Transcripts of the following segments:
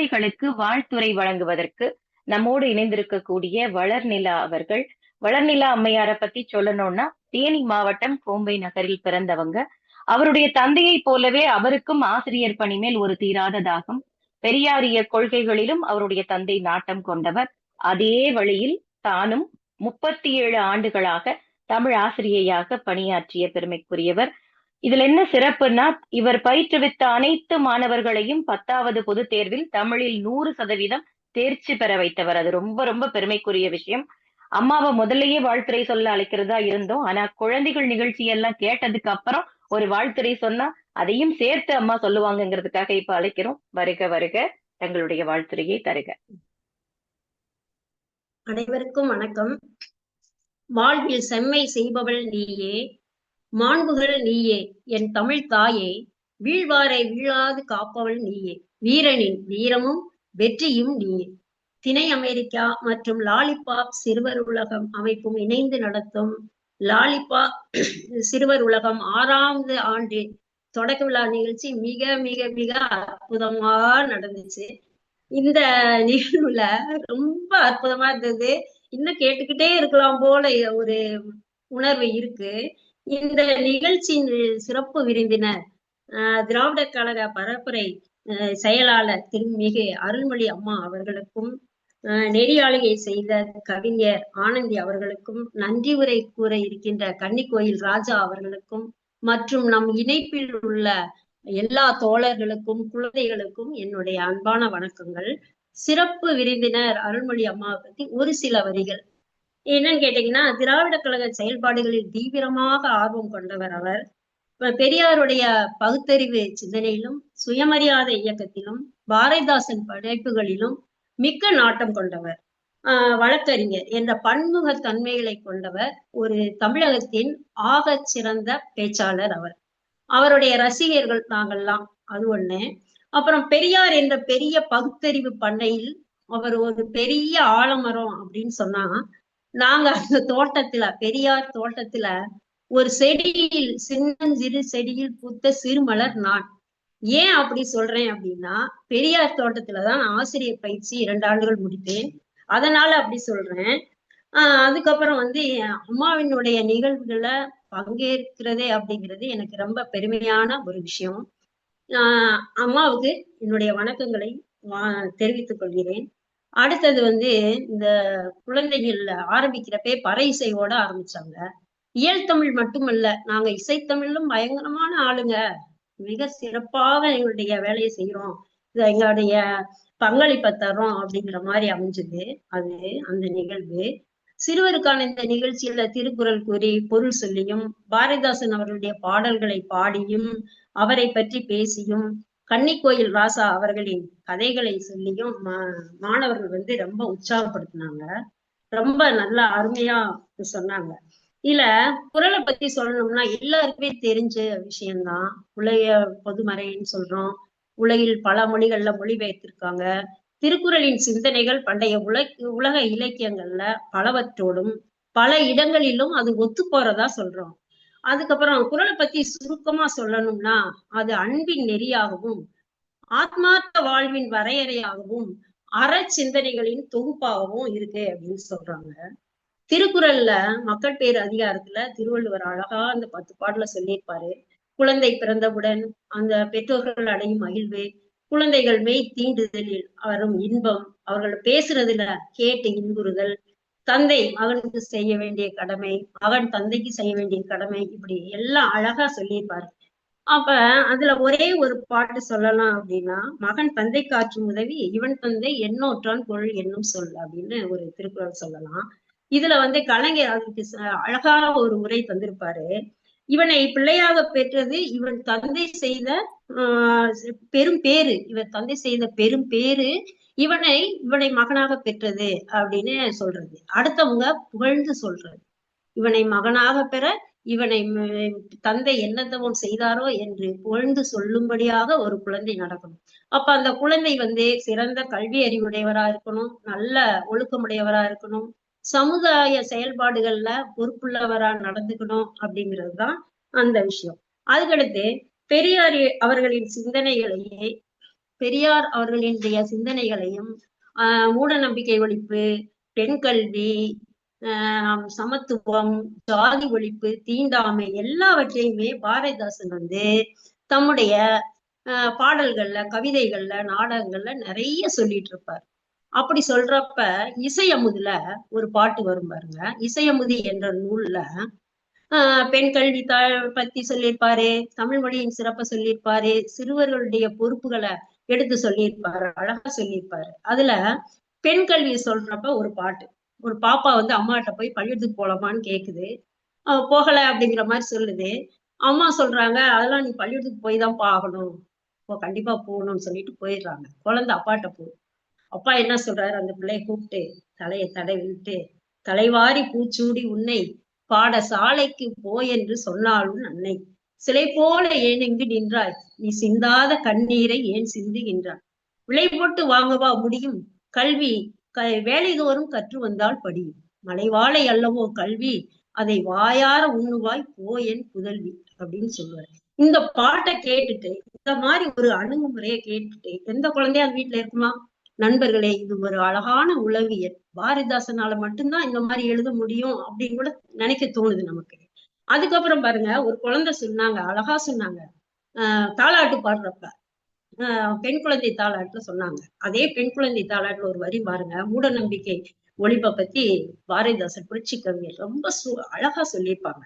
குழந்தைகளுக்கு வாழ்த்துறை வழங்குவதற்கு நம்மோடு இணைந்திருக்கக்கூடிய வளர்நிலா அவர்கள். வளர்நிலா அம்மையார பத்தி சொல்லணும்னா தேனி மாவட்டம் கோம்பை நகரில் பிறந்தவங்க. அவருடைய தந்தையை போலவே அவருக்கும் ஆசிரியர் பணி மேல் ஒரு தீராத தாகம். பெரியாரிய கொள்கைகளிலும் அவருடைய தந்தை நாட்டம் கொண்டவர். அதே வழியில் தானும் முப்பத்தி ஏழு ஆண்டுகளாக தமிழ் ஆசிரியையாக பணியாற்றிய பெருமைக்குரியவர். இதுல என்ன சிறப்புன்னா இவர் பயிற்றுவித்த அனைத்து மாணவர்களையும் பத்தாவது பொது தேர்வில் தமிழில் நூறு சதவீதம் தேர்ச்சி பெற வைத்தவர். அது ரொம்ப ரொம்ப பெருமைக்குரிய விஷயம். அம்மாவை முதல்லயே வாழ்த்துறை சொல்ல அழைக்கிறதா இருந்தோம். ஆனா குழந்தைகள் நிகழ்ச்சி எல்லாம் கேட்டதுக்கு அப்புறம் ஒரு வாழ்த்துறை சொன்னா அதையும் சேர்த்து அம்மா சொல்லுவாங்கங்கிறதுக்காக இப்ப அழைக்கிறோம். வருக வருக. தங்களுடைய வாழ்த்துறையை தருக. அனைவருக்கும் வணக்கம். வாழ்வில் செம்மை செய்பவள் நீயே. மாண்புகள் நீயே என் தமிழ் தாயே. வீழ்வாரை வீழாது காப்பவள் நீயே. வீரனின் வீரமும் வெற்றியும் நீயே. திணை அமெரிக்கா மற்றும் லாலிபாப் சிறுவர் உலகம் அமைப்பும் இணைந்து நடத்தும் லாலிபா சிறுவர் உலகம் ஆறாவது ஆண்டு தொடக்க விழா நிகழ்ச்சி மிக மிக மிக அற்புதமா நடந்துச்சு. இந்த நிகழ்வுல ரொம்ப அற்புதமா இருந்தது. இன்னும் கேட்டுக்கிட்டே இருக்கலாம் போல ஒரு உணர்வு இருக்கு. இந்த நிகழ்ச்சியின் சிறப்பு விருந்தினர் திராவிட கழக பரப்புரை செயலாளர் திருமிகு அருள்மொழி அம்மா அவர்களுக்கும் நெறியாளிகை செய்த கவிஞர் ஆனந்தி அவர்களுக்கும் நன்றி உரை கூற இருக்கின்ற கன்னிக்கோயில் ராஜா அவர்களுக்கும் மற்றும் நம் இணைப்பில் உள்ள எல்லா தோழர்களுக்கும் குழந்தைகளுக்கும் என்னுடைய அன்பான வணக்கங்கள். சிறப்பு விருந்தினர் அருள்மொழி அம்மாவை பத்தி ஒரு சில வரிகள். என்னன்னு கேட்டீங்கன்னா திராவிட கழக செயல்பாடுகளில் தீவிரமாக ஆர்வம் கொண்டவர் அவர். பெரியாருடைய பகுத்தறிவு சிந்தனையிலும் சுயமரியாதை இயக்கத்திலும் பாரதிதாசன் படைப்புகளிலும் மிக்க நாட்டம் கொண்டவர். ஆஹ் வழக்கறிஞர் என்ற பன்முக தன்மைகளை கொண்டவர் ஒரு தமிழகத்தின் ஆக சிறந்த பேச்சாளர் அவர். அவருடைய ரசிகர்கள் நாங்கள்லாம் அது ஒண்ணு. அப்புறம் பெரியார் என்ற பெரிய பகுத்தறிவு பண்ணையில் அவர் ஒரு பெரிய ஆலமரம் அப்படின்னு சொன்னா நாங்க அந்த தோட்டத்துல பெரியார் தோட்டத்துல ஒரு செடியில் சின்னஞ்சிறு செடியில் பூத்த சிறுமலர் நான். ஏன் அப்படி சொல்றேன் அப்படின்னா பெரியார் தோட்டத்துலதான் ஆசிரியர் பயிற்சி இரண்டு ஆண்டுகள் முடித்தேன். அதனால அப்படி சொல்றேன். ஆஹ் அதுக்கப்புறம் வந்து அம்மாவினுடைய நிகழ்வுகளை பங்கேற்கிறதே அப்படிங்கிறது எனக்கு ரொம்ப பெருமையான ஒரு விஷயம். ஆஹ் அம்மாவுக்கு என்னுடைய வணக்கங்களை தெரிவித்துக் கொள்கிறேன். அடுத்தது வந்து இந்த குழந்தைகள்ல ஆரம்பிக்கிறப்பே பறை இசையோட ஆரம்பிச்சாங்க. இயல் தமிழ் மட்டுமல்ல நாங்க இசைத்தமிழும் பயங்கரமான ஆளுங்க. மிக சிறப்பாக எங்களுடைய வேலையை செய்யறோம். எங்களுடைய பங்களிப்பை தரோம் அப்படிங்கிற மாதிரி அமைஞ்சது. அது அந்த நிகழ்வு. சிறுவருக்கான இந்த நிகழ்ச்சியில திருக்குறள் கூறி பொருள் சொல்லியும் பாரதிதாசன் அவர்களுடைய பாடல்களை பாடியும் அவரை பற்றி பேசியும் கன்னிக்கோயில் ராசா அவர்களின் கதைகளை சொல்லியும் மாணவர்கள் வந்து ரொம்ப உற்சாகப்படுத்தினாங்க. ரொம்ப நல்லா அருமையா சொன்னாங்க. இதுல குரலை பத்தி சொல்லணும்னா எல்லாருக்குமே தெரிஞ்ச விஷயம்தான். உலக பொதுமறைன்னு சொல்றோம். உலகில் பல மொழிகள்ல மொழிபெயர்த்திருக்காங்க. திருக்குறளின் சிந்தனைகள் பண்டைய உலக உலக இலக்கியங்கள்ல பலவற்றோடும் பல இடங்களிலும் அது ஒத்து போறதா சொல்றோம். அதுக்கப்புறம் குரலை பத்தி சுருக்கமா சொல்லணும்னா அது அன்பின் நெறியாகவும் ஆத்மார்த்த வாழ்வின் வரையறையாகவும் அற சிந்தனைகளின் தொகுப்பாகவும் இருக்கு அப்படின்னு சொல்றாங்க. திருக்குறள்ல மக்கள் பேர் அதிகாரத்துல திருவள்ளுவர் அழகா அந்த பத்து பாடல சொல்லியிருப்பாரு. குழந்தை பிறந்தவுடன் அந்த பெற்றோர்கள் அடையும் மகிழ்வு குழந்தைகள் மெய் தீண்டுதலில் வரும் இன்பம் அவர்கள் பேசுறதுல கேட்டு இன்புறுதல் தந்தை மகனுக்கு செய்ய வேண்டிய கடமை மகன் தந்தைக்கு செய்ய வேண்டிய கடமை இப்படி எல்லாம் அழகா சொல்லியிருப்பாரு. அப்ப அதுல ஒரே ஒரு பாட்டு சொல்லலாம் அப்படின்னா மகன் தந்தை காற்றும் உதவி இவன் தந்தை எண்ணோற்றான் பொருள் என்னும் சொல் அப்படின்னு ஒரு திருக்குறள் சொல்லலாம். இதுல வந்து கலைஞர் அதுக்கு அழகான ஒரு உரை தந்திருப்பாரு. இவனை பிள்ளையாக பெற்றது இவன் தந்தை செய்த ஆஹ் பெரும் பேரு இவன் தந்தை செய்த பெரும் பேரு இவனை இவனை மகனாக பெற்றது அப்படின்னு சொல்றது. அடுத்தவங்க புகழ்ந்து சொல்றது. இவனை மகனாக பெற இவனை தந்தை என்னத்தவம் செய்தாரோ என்று புகழ்ந்து சொல்லும்படியாக ஒரு குழந்தை நடக்கணும். அப்ப அந்த குழந்தை வந்து சிறந்த கல்வி அறிவுடையவரா இருக்கணும் நல்ல ஒழுக்கமுடையவரா இருக்கணும் சமுதாய செயல்பாடுகள்ல பொறுப்புள்ளவரா நடந்துக்கணும் அப்படிங்கிறது தான் அந்த விஷயம். அதுக்கடுத்து பெரியார் அவர்களின் சிந்தனைகளையே பெரியார் அவர்களினுடைய சிந்தனைகளையும் ஆஹ் மூட நம்பிக்கை ஒழிப்பு பெண் கல்வி சமத்துவம் ஜாதி ஒழிப்பு தீண்டாமை எல்லாவற்றையுமே பாரதிதாசன் வந்து தம்முடைய பாடல்கள்ல கவிதைகள்ல நாடகங்கள்ல நிறைய சொல்லிட்டு இருப்பார். அப்படி சொல்றப்ப இசையமுதுல ஒரு பாட்டு வரும் பாருங்க. இசையமுதி என்ற நூல்ல ஆஹ் பெண் கல்வி த பத்தி சொல்லியிருப்பாரு தமிழ் மொழியின் சிறப்பை சொல்லியிருப்பாரு சிறுவர்களுடைய பொறுப்புகளை எடுத்து சொல்லியிருப்பாரு அழகா சொல்லியிருப்பாரு. அதுல பெண் கல்வி சொல்றப்ப ஒரு பாட்டு ஒரு பாப்பா வந்து அம்மாட்ட போய் பள்ளியத்துக்கு போலாமான்னு கேக்குது. போகல அப்படிங்கிற மாதிரி சொல்லுது. அம்மா சொல்றாங்க அதெல்லாம் நீ பள்ளியெடுத்துக்கு போய் தான் ஆகணும் இப்போ கண்டிப்பா போகணும்னு சொல்லிட்டு போயிடுறாங்க. குழந்தை அப்பாட்ட போகும் அப்பா என்ன சொல்றாரு? அந்த பிள்ளைய கூப்பிட்டு தலையை தடவிட்டு தலைவாரி பூச்சூடி உன்னை பாடசாலைக்கு போ என்று சொன்னாலும் அன்னை சிலை போல ஏன் இங்கு நின்றாய்? நீ சிந்தாத கண்ணீரை ஏன் சிந்துகின்றாய்? விலை போட்டு வாங்கவா முடியும்? கல்வி க வேலைதோறும் கற்று வந்தால் படியும். மலைவாழை அல்லவோ கல்வி அதை வாயார உண்ணுவாய் போ என் புதல்வி அப்படின்னு சொல்லுவாரு இந்த பாட்டை கேட்டுட்டு இந்த மாதிரி ஒரு அணுகுமுறையை கேட்டுட்டு எந்த குழந்தையா அந்த வீட்டுல இருக்குமா? நண்பர்களே இது ஒரு அழகான உளவியல். பாரதிதாசனால மட்டும்தான் இந்த மாதிரி எழுத முடியும் அப்படின்னு கூட நினைக்க தோணுது நமக்கு. அதுக்கப்புறம் பாருங்க ஒரு குழந்தை சொன்னாங்க அழகா சொன்னாங்க. ஆஹ் தாலாட்டு பாடுறப்ப. ஆஹ் பெண் குழந்தை தாளாட்டுல சொன்னாங்க. அதே பெண் குழந்தை தாலாட்டுல ஒரு வரி பாருங்க மூட நம்பிக்கை ஒழிப்பை பத்தி பாரதிதாசன் புரட்சி கவிஞர் ரொம்ப சு அழகா சொல்லியிருப்பாங்க.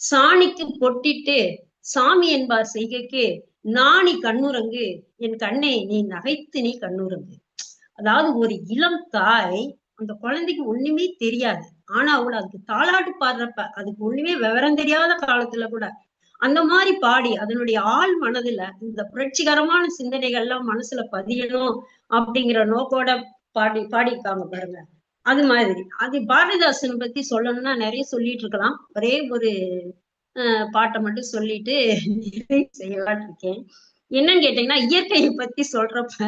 சாணிக்கு பொட்டிட்டு சாமி என்பார் செய்கைக்கு நாணி கண்ணுரங்கு என் கண்ணே நீ நகைத்து நீ கண்ணுரங்கு அதாவது ஒரு இளம் தாய் அந்த குழந்தைக்கு ஒண்ணுமே தெரியாது. ஆனா அவளை அதுக்கு தாளாட்டு பாடுறப்ப அதுக்கு ஒண்ணுமே விவரம் தெரியாத காலத்துல கூட அந்த மாதிரி பாடி அதனுடைய ஆள் மனதுல இந்த புரட்சிகரமான சிந்தனைகள் எல்லாம் மனசுல பதியணும் அப்படிங்கிற நோக்கோட பாடி பாடியிருக்காங்க பாருங்க. அது மாதிரி. அது பாரதிதாசன் பத்தி சொல்லணும்னா நிறைய சொல்லிட்டு இருக்கலாம். ஒரே ஒரு பாட்டை மட்டும் சொல்லிட்டு செய்யலான் இருக்கேன் என்னன்னு கேட்டீங்கன்னா இயற்கையை பத்தி சொல்றப்ப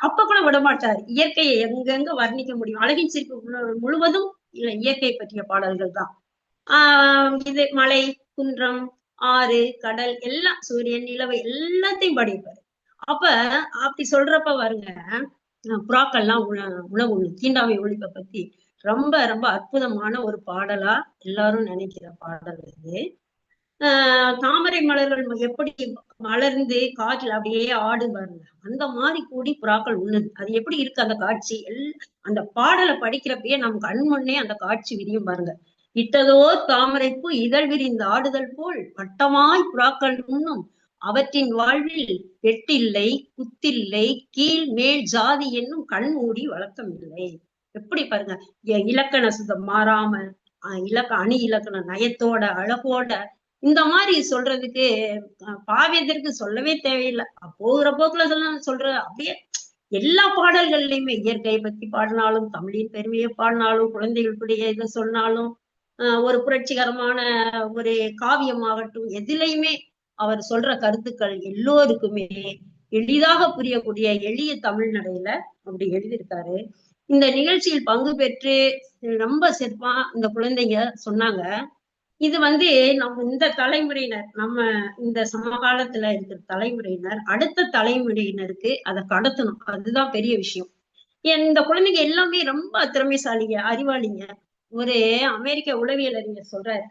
அப்ப கூட விடமாட்டார். இயற்கையை எங்கெங்க வர்ணிக்க முடியும்? அழகின் சிரிப்பு முழுவதும் இயற்கை பற்றிய பாடல்கள் தான். ஆஹ் இது மலை குன்றம் ஆறு கடல் எல்லாம் சூரியன் நிலவை எல்லாத்தையும் பாடியிருப்பாரு. அப்ப அப்படி சொல்றப்ப வருங்க புறாக்கள்லாம் உணவு உண்ணு தீண்டாமை ஒழிப்பை பத்தி ரொம்ப ரொம்ப அற்புதமான ஒரு பாடலா எல்லாரும் நினைக்கிற பாடல் இது. தாமரை மலர்கள் எப்படி மலர்ந்து காற்றில் அப்படியே ஆடு பாருங்க அந்த மாதிரி கூடி புறாக்கள் உண்ணுது. அது எப்படி இருக்கு அந்த காட்சி? எல் அந்த பாடலை படிக்கிறப்பயே நம்ம கண் முன்னே அந்த காட்சி விரியும் பாருங்க. இட்டதோ தாமரைப்பு இதழ் விரிந்த ஆடுதல் போல் வட்டமாய் புறாக்கள் உண்ணும். அவற்றின் வாழ்வில் வெட்டில்லை குத்தில்லை கீழ் மேல் ஜாதி என்னும் கண் மூடி வழக்கம் இல்லை. எப்படி பாருங்க? இலக்கண சுத்தம் மாறாம இலக்க அணி இலக்கண நயத்தோட அழகோட இந்த மாதிரி சொல்றதுக்கு பாவியத்திற்கு சொல்லவே தேவையில்லை. போகிற போக்குல சொல்ல சொல்ற அப்படியே எல்லா பாடல்கள்லயுமே இயற்கையை பத்தி பாடினாலும் தமிழின் பெருமையை பாடினாலும் குழந்தைகளுடைய இதை சொன்னாலும் ஒரு புரட்சிகரமான ஒரு காவியமாகட்டும் எதிலையுமே அவர் சொல்ற கருத்துக்கள் எல்லோருக்குமே எளிதாக புரியக்கூடிய எளிய தமிழ் நடையில அப்படி எழுதியிருக்காரு. இந்த நிகழ்ச்சியில் பங்கு பெற்று ரொம்ப சிறப்பா இந்த குழந்தைங்க சொன்னாங்க. இது வந்து நம்ம இந்த தலைமுறையினர் நம்ம இந்த சமகாலத்துல இருக்கிற தலைமுறையினர் அடுத்த தலைமுறையினருக்கு அதை கடத்தணும். அதுதான் பெரிய விஷயம். இந்த குழந்தைங்க எல்லாமே ரொம்ப திறமைசாலிங்க அறிவாளிங்க. ஒரு அமெரிக்க உளவியல் அறிஞர் சொல்றாரு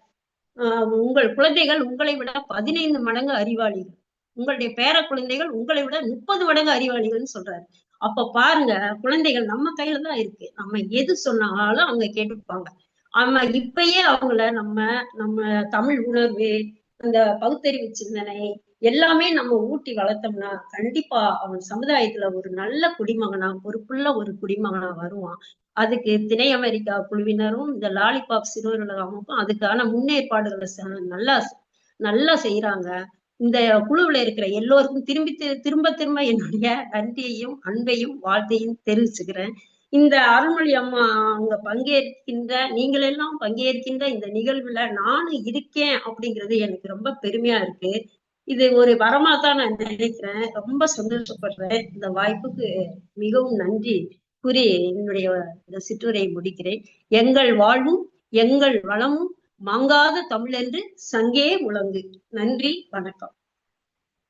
உங்கள் குழந்தைகள் உங்களை விட பதினைந்து மடங்கு அறிவாளிகள். உங்களுடைய பேர குழந்தைகள் உங்களை விட முப்பது மடங்கு அறிவாளிகள்னு சொல்றாரு. அப்ப பாருங்க குழந்தைகள் நம்ம கையில தான் இருக்கு. நம்ம எது சொன்னாலும் அவங்க கேட்டுப்பாங்க. ஆமா இப்பயே அவங்கள நம்ம நம்ம தமிழ் உணர்வு அந்த பகுத்தறிவு சிந்தனை எல்லாமே நம்ம ஊட்டி வளர்த்தோம்னா கண்டிப்பா அவன் சமுதாயத்துல ஒரு நல்ல குடிமகனா பொறுப்புள்ள ஒரு குடிமகனா வருவான். அதுக்கு திணை அமெரிக்கா குழுவினரும் இந்த லாலிபாப் சிறுவர்கள் அமைப்பும் அதுக்கான முன்னேற்பாடுகளை நல்லா நல்லா செய்யறாங்க இந்த குழுவுல இருக்கிற எல்லோருக்கும் திரும்பி திரும்ப திரும்ப என்னுடைய நன்றியையும் அன்பையும் வாழ்த்தையும் தெரிவிச்சுக்கிறேன். இந்த அருள்மொழி அம்மா அவங்க பங்கேற்கின்ற நீங்கள் எல்லாம் பங்கேற்கின்ற இந்த நிகழ்வுல நானும் இருக்கேன் அப்படிங்கிறது எனக்கு ரொம்ப பெருமையா இருக்கு. இது ஒரு வரமா தான் நான் நினைக்கிறேன். ரொம்ப சந்தோஷப்படுறேன். இந்த வாய்ப்புக்கு மிகவும் நன்றி கூறி என்னுடைய இந்த சிற்றுரையை முடிக்கிறேன். எங்கள் வாழ்வும் எங்கள் வளமும் மங்காத தமிழென்று சங்கே முழங்கு. நன்றி வணக்கம்.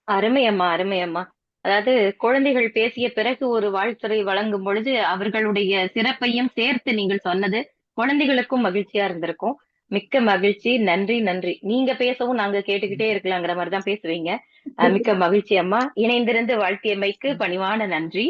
அருமையம்மா அருமையம்மா அதாவது குழந்தைகள் பேசிய பிறகு ஒரு வாழ்த்துறை வழங்கும் பொழுது அவர்களுடைய சிறப்பையும் சேர்த்து நீங்கள் சொன்னது குழந்தைகளுக்கும் மகிழ்ச்சியா இருந்திருக்கும். மிக்க மகிழ்ச்சி. நன்றி நன்றி. நீங்க பேசவும் நாங்க கேட்டுக்கிட்டே இருக்கலாங்கிற மாதிரிதான் பேசுவீங்க. மிக்க மகிழ்ச்சி அம்மா. இணைந்திருந்து வாழ்த்தியமைக்கு பணிவான நன்றி.